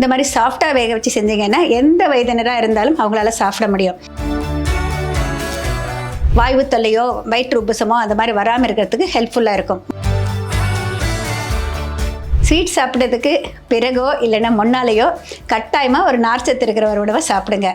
இந்த மாதிரி சாஃப்டாக வேக வச்சு செஞ்சீங்கன்னா எந்த வயதினராக இருந்தாலும் அவங்களால சாப்பிட முடியும். வாய்வு தொல்லையோ வயிற்று உப்புசமோ அந்த மாதிரி வராமல் இருக்கிறதுக்கு ஹெல்ப்ஃபுல்லாக இருக்கும். ஸ்வீட் சாப்பிட்றதுக்கு பிறகோ இல்லைன்னா முன்னாலேயோ கட்டாயமாக ஒரு நார்ச்சத்து இருக்கிற ஒரு உணவை சாப்பிடுங்க.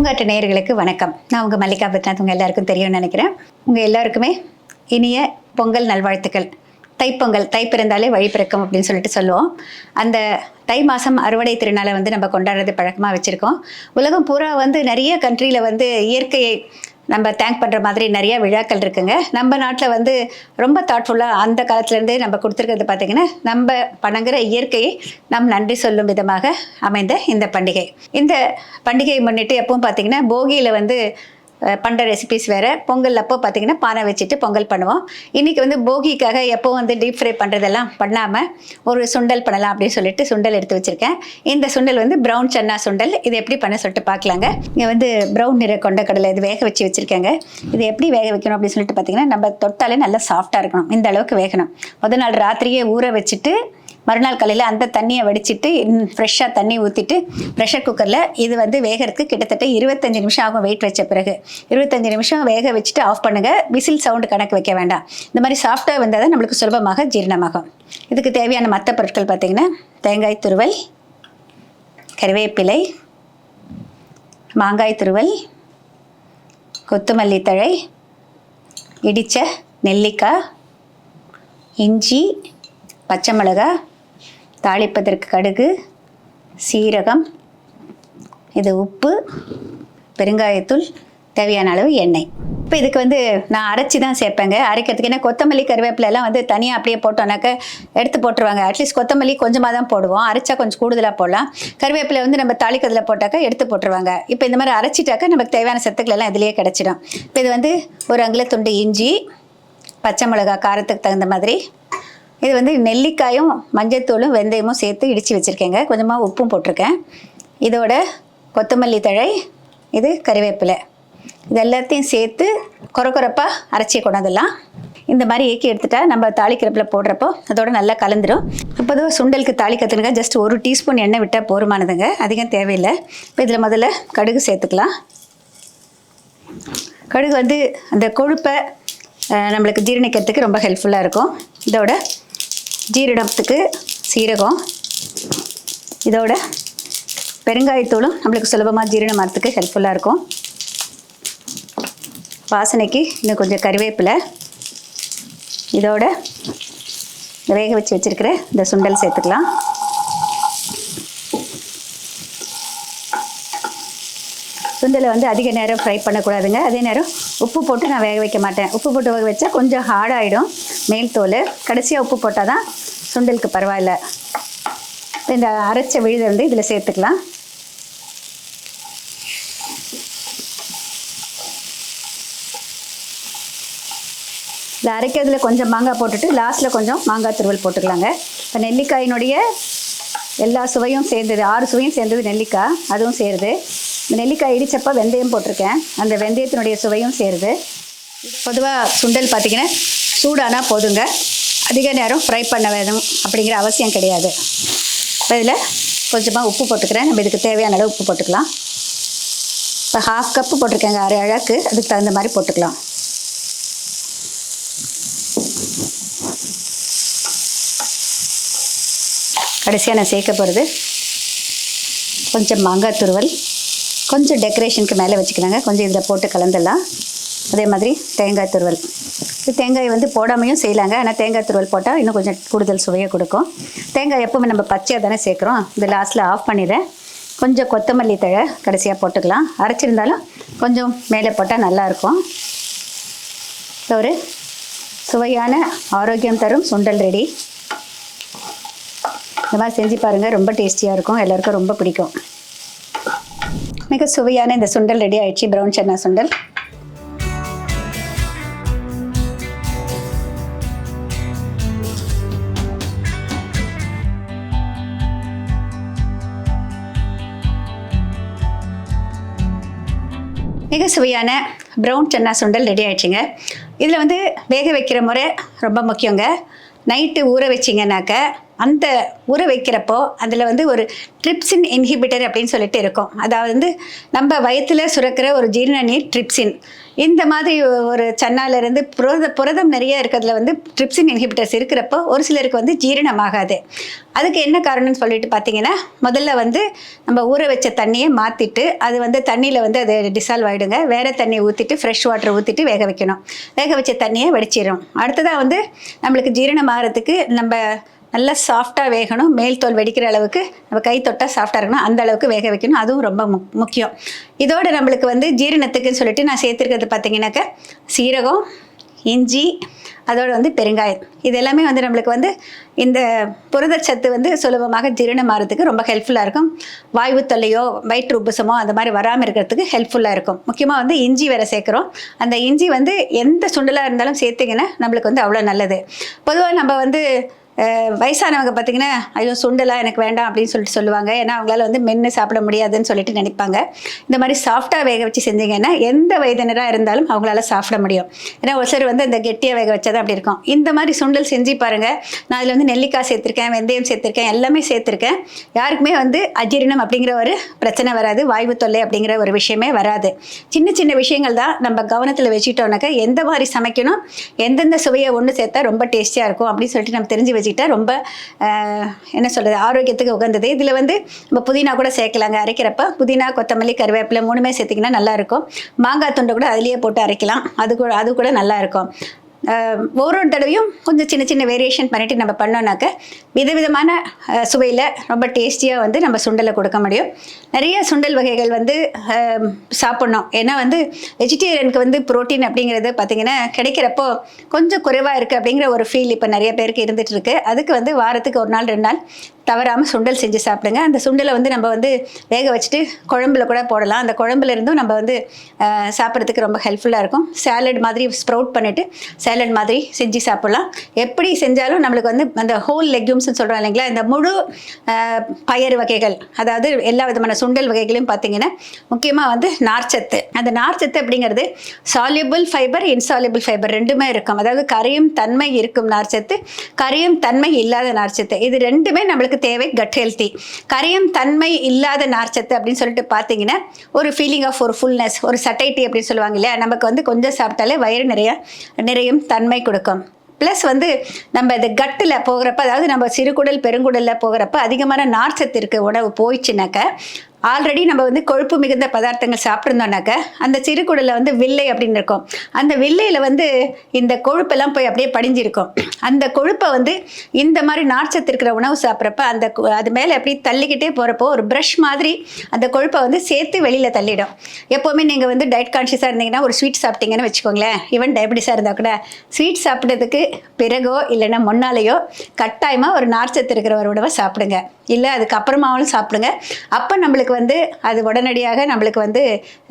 பூங்காற்று நேயர்களுக்கு வணக்கம். நான் உங்கள் மல்லிகா பத்நாத். உங்கள் எல்லாருக்கும் தெரியும்னு நினைக்கிறேன். உங்கள் எல்லாருக்குமே இனிய பொங்கல் நல்வாழ்த்துக்கள். தைப்பொங்கல் தை பிறந்தாலே வழி பிறக்கும் அப்படின்னு சொல்லிட்டு சொல்லுவோம். அந்த தை மாதம் அறுவடை திருநாளை வந்து நம்ம கொண்டாடுறது பழக்கமாக வச்சுருக்கோம். உலகம் பூரா வந்து நிறைய கண்ட்ரியில் வந்து இயற்கையை நம்ம தேங்க் பண்ணுற மாதிரி நிறைய விழாக்கள் இருக்குங்க. நம்ம நாட்டில் வந்து ரொம்ப தாட்ஃபுல்லாக அந்த காலத்துலேருந்தே நம்ம கொடுத்துருக்கிறது பார்த்திங்கன்னா நம்ம பணங்கிற இயற்கையை நாம் நன்றி சொல்லும் விதமாக அமைந்த இந்த பண்டிகை. இந்த பண்டிகையை முன்னிட்டு எப்பவும் பார்த்திங்கன்னா போகியில் வந்து பண்ணுற ரெசிபிஸ் வேறு. பொங்கல் அப்போ பார்த்திங்கன்னா பானை வச்சுட்டு பொங்கல் பண்ணுவோம். இன்றைக்கி வந்து போகிக்காக எப்போ வந்து டீப் ஃப்ரை பண்ணுறதெல்லாம் பண்ணாமல் ஒரு சுண்டல் பண்ணலாம் அப்படின்னு சொல்லிட்டு சுண்டல் எடுத்து வச்சுருக்கேன். இந்த சுண்டல் வந்து ப்ரௌன் சன்னா சுண்டல். இது எப்படி பண்ண சொல்லிட்டு பார்க்கலாங்க இங்கே வந்து ப்ரௌன் நிற கொண்ட கடலை இது வேக வச்சு வச்சுருக்கேங்க. இது எப்படி வேக வைக்கணும் அப்படின்னு சொல்லிட்டு பார்த்திங்கன்னா நம்ம தொட்டாலே நல்லா சாஃப்டாக இருக்கணும். இந்த அளவுக்கு வேகணும். முத நாள் ராத்திரியே ஊற வச்சுட்டு மறுநாள் காலையில் அந்த தண்ணியை வடிச்சிட்டு ஃப்ரெஷ்ஷாக தண்ணி ஊற்றிட்டு ப்ரெஷர் குக்கரில் இது வந்து வேகிறதுக்கு கிட்டத்தட்ட இருபத்தஞ்சு நிமிஷம் ஆகும் வெயிட் வச்ச பிறகு. இருபத்தஞ்சு நிமிஷம் வேக வச்சுட்டு ஆஃப் பண்ணுங்கள் விசில் சவுண்டு கணக்கு வைக்க வேண்டாம். இந்த மாதிரி சாஃப்டாக வந்தால் தான் நம்மளுக்கு சுலபமாக ஜீரணமாகும். இதுக்கு தேவையான மற்ற பொருட்கள் பார்த்திங்கன்னா தேங்காய் துருவல் கருவேப்பிலை மாங்காய் துருவல் கொத்தமல்லி தழை இடித்த நெல்லிக்காய் இஞ்சி பச்சை மிளகாய் தாளிப்பதற்கு கடுகு சீரகம் இது உப்பு பெருங்காயத்தூள் தேவையான அளவு எண்ணெய். இப்போ இதுக்கு வந்து நான் அரைச்சி தான் சேர்ப்பேங்க. அரைக்கிறதுக்கு ஏன்னா கொத்தமல்லி கருவேப்பிலை எல்லாம் வந்து தனியாக அப்படியே போட்டோன்னாக்க எடுத்து போட்டுருவாங்க. அட்லீஸ்ட் கொத்தமல்லி கொஞ்சமாக தான் போடுவோம். அரைச்சா கொஞ்சம் கூடுதலாக போடலாம். கருவேப்பிலை வந்து நம்ம தாளிக்கிறதுல போட்டாக்கா எடுத்து போட்டுருவாங்க. இப்போ இந்த மாதிரி அரைச்சிட்டாக்கா நமக்கு தேவையான சத்துக்கள் எல்லாம் இதுலேயே கிடச்சிடும். இப்போ இது வந்து ஒரு அங்கில துண்டு இஞ்சி பச்சை மிளகா காரத்துக்கு தகுந்த மாதிரி இது வந்து நெல்லிக்காயும் மஞ்சத்தூளும் வெந்தயமும் சேர்த்து இடித்து வச்சுருக்கேங்க. கொஞ்சமாக உப்பும் போட்டிருக்கேன். இதோட கொத்தமல்லி தழை இது கறிவேப்பிலை. இது எல்லாத்தையும் சேர்த்து குறக்குறப்பாக அரைச்சி கொண்டதெல்லாம் இந்த மாதிரி ஏக்கி எடுத்துட்டா நம்ம தாளிக்கிறப்பில் போடுறப்போ அதோட நல்லா கலந்துரும். பொதுவாக சுண்டலுக்கு தாளிக்கிறதுனுங்க ஜஸ்ட் ஒரு டீஸ்பூன் எண்ணெய் விட்டால் போருமானதுங்க அதிகம் தேவையில்லை. இப்போ இதில் முதல்ல கடுகு சேர்த்துக்கலாம். கடுகு வந்து அந்த கொழுப்பை நம்மளுக்கு ஜீரணிக்கிறதுக்கு ரொம்ப ஹெல்ப்ஃபுல்லாக இருக்கும். இதோட ஜீரணத்துக்கு சீரகம். இதோட பெருங்காயத்தூளும் நம்மளுக்கு சுலபமாக ஜீரணமாகறதுக்கு ஹெல்ப்ஃபுல்லாக இருக்கும். வாசனைக்கு இன்னும் கொஞ்சம் கறிவேப்பிலை இதோட வேக வச்சு வச்சுருக்கிற இந்த சுண்டல் சேர்த்துக்கலாம். சுண்டலை வந்து அதிக நேரம் ஃப்ரை பண்ணக்கூடாதுங்க. அதே நேரம் உப்பு போட்டு நான் வேக வைக்க மாட்டேன். உப்பு போட்டு வேக வச்சா கொஞ்சம் ஹார்டாகிடும் மேல் தோல். கடைசியாக உப்பு போட்டால் தான் சுண்டலுக்கு பரவாயில்ல. இந்த அரைச்ச விழுதை வந்து இதில் சேர்த்துக்கலாம். இதில் அரைக்கிறதுல கொஞ்சம் மாங்காய் போட்டுட்டு லாஸ்ட்டில் கொஞ்சம் மாங்காய் துருவல் போட்டுக்கலாங்க. இப்போ நெல்லிக்காயினுடைய எல்லா சுவையும் சேர்ந்தது ஆறு சுவையும் சேர்ந்தது நெல்லிக்காய். அதுவும் சேருது. இந்த நெல்லிக்காய் இடிச்சப்போ வெந்தயம் போட்டிருக்கேன். அந்த வெந்தயத்தினுடைய சுவையும் சேருது. பொதுவாக சுண்டல் பார்த்தீங்கன்னா சூடானா போதுங்க. அதிக நேரம் ஃப்ரை பண்ண வேணும் அப்படிங்கிற அவசியம் கிடையாது. இப்போ இதில் கொஞ்சமாக உப்பு போட்டுக்கிறேன். நம்ம இதுக்கு தேவையான அளவு உப்பு போட்டுக்கலாம். இப்போ ஹாஃப் கப்பு போட்டிருக்கேங்க அரை அழகு. அதுக்கு தகுந்த மாதிரி போட்டுக்கலாம். கடைசியாக நான் சேர்க்க போகிறது கொஞ்சம் மாங்காய் துருவல். கொஞ்சம் டெக்கரேஷனுக்கு மேலே வச்சுக்கலாங்க. கொஞ்சம் இதில் போட்டு கலந்துடலாம். அதே மாதிரி தேங்காய் துருவல். இது தேங்காய் வந்து போடாமையும் செய்யலாங்க. ஆனால் தேங்காய் துருவல் போட்டால் இன்னும் கொஞ்சம் கூடுதல் சுவையை கொடுக்கும். தேங்காய் எப்போவுமே நம்ம பச்சையாக தானே சேர்க்குறோம். இது லாஸ்ட்டில் ஆஃப் பண்ணிடுறேன். கொஞ்சம் கொத்தமல்லி தழை கடைசியாக போட்டுக்கலாம். அரைச்சிருந்தாலும் கொஞ்சம் மேலே போட்டால் நல்லாயிருக்கும். ஒரு சுவையான ஆரோக்கியம் தரும் சுண்டல் ரெடி. இந்த மாதிரி செஞ்சு பாருங்கள் ரொம்ப டேஸ்டியாக இருக்கும். எல்லாருக்கும் ரொம்ப பிடிக்கும். மிக சுவையான இந்த சுண்டல் ரெடி ஆயிடுச்சு ப்ரௌன் சன்னா சுண்டல். மிக சுவையான ப்ரௌன் சன்னா சுண்டல் ரெடி ஆயிடுச்சுங்க. இதில் வந்து வேக வைக்கிற முறை ரொம்ப முக்கியங்க. நைட்டு ஊற வச்சிங்கனாக்க அந்த ஊற வைக்கிறப்போ அதில் வந்து ஒரு ட்ரிப்சின் இன்ஹிபிட்டர் அப்படின்னு சொல்லிட்டு இருக்கும். அதாவது வந்து நம்ம வயத்தில் சுரக்கிற ஒரு ஜீரண நீர் ட்ரிப்சின். இந்த மாதிரி ஒரு சன்னாலேருந்து புரத புரதம் நிறைய இருக்கிறதுல வந்து ட்ரிப்சின் இன்ஹிபிட்டர்ஸ் இருக்கிறப்போ ஒரு சிலருக்கு வந்து ஜீரணமாகாது. அதுக்கு என்ன காரணம்னு சொல்லிட்டு பார்த்தீங்கன்னா முதல்ல வந்து நம்ம ஊற வச்ச தண்ணியை மாற்றிட்டு அது வந்து தண்ணியில் வந்து அது டிசால்வ் ஆகிடுங்க வேறு தண்ணியை ஊற்றிட்டு ஃப்ரெஷ் வாட்டர் ஊற்றிட்டு வேக வைக்கணும். வேக வச்ச தண்ணியை வடிச்சிடும் அடுத்ததாக வந்து நம்மளுக்கு ஜீரணம் ஆகிறதுக்கு நம்ம நல்லா சாஃப்டாக வேகணும். மேல் தோல் வெடிக்கிற அளவுக்கு நம்ம கை தொட்டால் சாஃப்டாக இருக்கணும். அந்த அளவுக்கு வேக வைக்கணும். அதுவும் ரொம்ப முக் முக்கியம். இதோட நம்மளுக்கு வந்து ஜீரணத்துக்குன்னு சொல்லிட்டு நான் சேர்த்துருக்கிறது பார்த்தீங்கன்னாக்கா சீரகம் இஞ்சி அதோட வந்து பெருங்காயம். இது எல்லாமே வந்து நம்மளுக்கு வந்து இந்த புரதச்சத்து வந்து சுலபமாக ஜீரணம் ஆகிறதுக்கு ரொம்ப ஹெல்ப்ஃபுல்லாக இருக்கும். வாய்வு தொல்லையோ வயிற்று உப்புசமோ அந்த மாதிரி வராமல் இருக்கிறதுக்கு ஹெல்ப்ஃபுல்லாக இருக்கும். முக்கியமாக வந்து இஞ்சி வேற சேர்க்குறோம். அந்த இஞ்சி வந்து எந்த சுண்டலாக இருந்தாலும் சேர்த்திங்கன்னா நம்மளுக்கு வந்து அவ்வளோ நல்லது. பொதுவாக நம்ம வந்து வயசானவங்க பார்த்தீங்கன்னா ஐயோ சுண்டெல்லாம் எனக்கு வேண்டாம் அப்படின்னு சொல்லிட்டு சொல்லுவாங்க. ஏன்னா அவங்களால வந்து மென்று சாப்பிட முடியாதுன்னு சொல்லிட்டு நினைப்பாங்க. இந்த மாதிரி சாஃப்டாக வேக வச்சு செஞ்சீங்கன்னா எந்த வயதினராக இருந்தாலும் அவங்களால சாப்பிட முடியும். ஏன்னா ஒரு சிலர் வந்து இந்த கெட்டியாக வேக வச்சா அப்படி இருக்கும். இந்த மாதிரி சுண்டல் செஞ்சு பாருங்கள் நான் அதில் வந்து நெல்லிக்காய் சேர்த்துருக்கேன் வெந்தயம் சேர்த்துருக்கேன் எல்லாமே சேர்த்துருக்கேன். யாருக்குமே வந்து அஜீரணம் அப்படிங்கிற ஒரு பிரச்சனை வராது. வாய்வு தொல்லை அப்படிங்கிற ஒரு விஷயமே வராது. சின்ன சின்ன விஷயங்கள் தான் நம்ம கவனத்தில் வச்சுக்கிட்டோம்னாக்கா எந்த மாதிரி சமைக்கணும் எந்தெந்த சுவையை ஒன்று சேர்த்தா ரொம்ப டேஸ்டியாக இருக்கும் அப்படின்னு சொல்லிட்டு நம்ம தெரிஞ்சு வச்சுக்கிட்டா ரொம்ப என்ன சொல்கிறது ஆரோக்கியத்துக்கு உகந்தது. இதில் வந்து நம்ம புதினா கூட சேர்க்கலாங்க அரைக்கிறப்ப. புதினா கொத்தமல்லி கருவேப்பிலை மூணுமே சேர்த்திங்கன்னா நல்லாயிருக்கும் மாங்காய் துண்டை கூட அதுலேயே போட்டு அரைக்கலாம். அது கூட அது கூட நல்லாயிருக்கும் ஒரு ஒரு தடவையும் கொஞ்சம் சின்ன சின்ன வேரியேஷன் பண்ணிட்டு நம்ம பண்ணோம்னாக்க விதவிதமான சுவையில் ரொம்ப டேஸ்டியாக வந்து நம்ம சுண்டலை கொடுக்க முடியும். நிறைய சுண்டல் வகைகள் வந்து சாப்பிட்ணும். ஏன்னா வந்து வெஜிடேரியனுக்கு வந்து புரோட்டீன் அப்படிங்கிறது பார்த்திங்கன்னா கிடைக்கிறப்போ கொஞ்சம் குறைவாக இருக்குது அப்படிங்கிற ஒரு ஃபீல் இப்போ நிறைய பேருக்கு இருந்துகிட்ருக்கு அதுக்கு வந்து வாரத்துக்கு ஒரு நாள் ரெண்டு நாள் தவறாமல் சுண்டல் செஞ்சு சாப்பிடுங்க. அந்த சுண்டலை வந்து நம்ம வந்து வேக வச்சுட்டு குழம்புல கூட போடலாம். அந்த குழம்புல இருந்தும் நம்ம வந்து சாப்பிட்றதுக்கு ரொம்ப ஹெல்ப்ஃபுல்லாக இருக்கும். சேலட் மாதிரி ஸ்ப்ரவுட் பண்ணிவிட்டு சேலட் மாதிரி செஞ்சு சாப்பிட்லாம். எப்படி செஞ்சாலும் நம்மளுக்கு வந்து அந்த ஹோல் லெக்யூம்ஸ்னு சொல்கிறோம் இல்லைங்களா? இந்த முழு பயிறு பயறு வகைகள் அதாவது எல்லா விதமான சுண்டல் வகைகளையும் பார்த்தீங்கன்னா முக்கியமாக வந்து நார்ச்சத்து. அந்த நார்ச்சத்து அப்படிங்கிறது சாலியபிள் ஃபைபர் இன்சாலியபிள் ஃபைபர் ரெண்டுமே இருக்கும். அதாவது கரையும் தன்மை இருக்கும் நார்ச்சத்து கரையும் தன்மை இல்லாத நார்ச்சத்து. இது ரெண்டுமே நம்மளுக்கு தேவை கட் ஹெல்த்தி கரையும் தன்மை இல்லாத நார்ச்சத்து அப்படின்னு சொல்லிட்டு பார்த்தீங்கன்னா ஒரு ஃபீலிங் ஆஃப் ஒரு ஃபுல்னஸ் ஒரு சட்டைட்டி அப்படின்னு சொல்லுவாங்க இல்லையா? நமக்கு வந்து கொஞ்சம் சாப்பிட்டாலே வயிறு நிறைய நிறையும் தன்மை கொடுக்கும். ப்ளஸ் வந்து நம்ம இந்த கட்டில் போகிறப்ப அதாவது நம்ம சிறுகுடல் பெருங்குடலில் போகிறப்ப அதிகமான நார்ச்சத்து இருக்குது உணவு போயிடுச்சுனாக்க ஆல்ரெடி நம்ம வந்து கொழுப்பு மிகுந்த பதார்த்தங்கள் சாப்பிட்ருந்தோம்னாக்க அந்த சிறுகுடலில் வந்து வில்லை அப்படின்னு இருக்கும். அந்த வில்லையில் வந்து இந்த கொழுப்பெல்லாம் போய் அப்படியே படிஞ்சிருக்கும். அந்த கொழுப்பை வந்து இந்த மாதிரி நார்ச்சத்து இருக்கிற உணவு சாப்பிட்றப்ப அந்த அது மேலே அப்படியே தள்ளிக்கிட்டே போகிறப்போ ஒரு ப்ரஷ் மாதிரி அந்த கொழுப்பை வந்து சேர்த்து வெளியில் தள்ளிடும். எப்போவுமே நீங்கள் வந்து டயட் கான்ஷியஸாக இருந்தீங்கன்னா ஒரு ஸ்வீட் சாப்பிட்டீங்கன்னு வச்சுக்கோங்களேன். ஈவன் டயபிட்டிஸாக இருந்தால் கூட ஸ்வீட் சாப்பிட்டதுக்கு பிறகோ இல்லைன்னா முன்னாலேயோ கட்டாயமாக ஒரு நார்ச்சத்து இருக்கிற ஒரு உணவை சாப்பிடுங்க. இல்லை அதுக்கப்புறமாவும் சாப்பிடுங்க. அப்போ நம்மளுக்கு நம்மளுக்கு வந்து அது உடனடியாக நம்மளுக்கு வந்து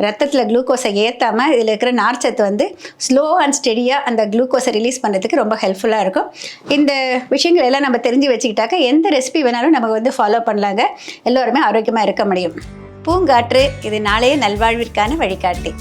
ரத்தத்தில் குளுக்கோஸை ஏற்றாமல் இதில் இருக்கிற நார்ச்சத்து வந்து ஸ்லோ அண்ட் ஸ்டெடியாக அந்த குளுக்கோஸை ரிலீஸ் பண்ணுறதுக்கு ரொம்ப ஹெல்ப்ஃபுல்லாக இருக்கும். இந்த விஷயங்கள் எல்லாம் நம்ம தெரிஞ்சு வச்சுக்கிட்டாக்க எந்த ரெசிபி வேணாலும் நம்ம வந்து ஃபாலோ பண்ணலாங்க. எல்லோருமே ஆரோக்கியமாக இருக்க முடியும். பூங்காற்று இது நாளைய நல்வாழ்விற்கான வழிகாட்டி.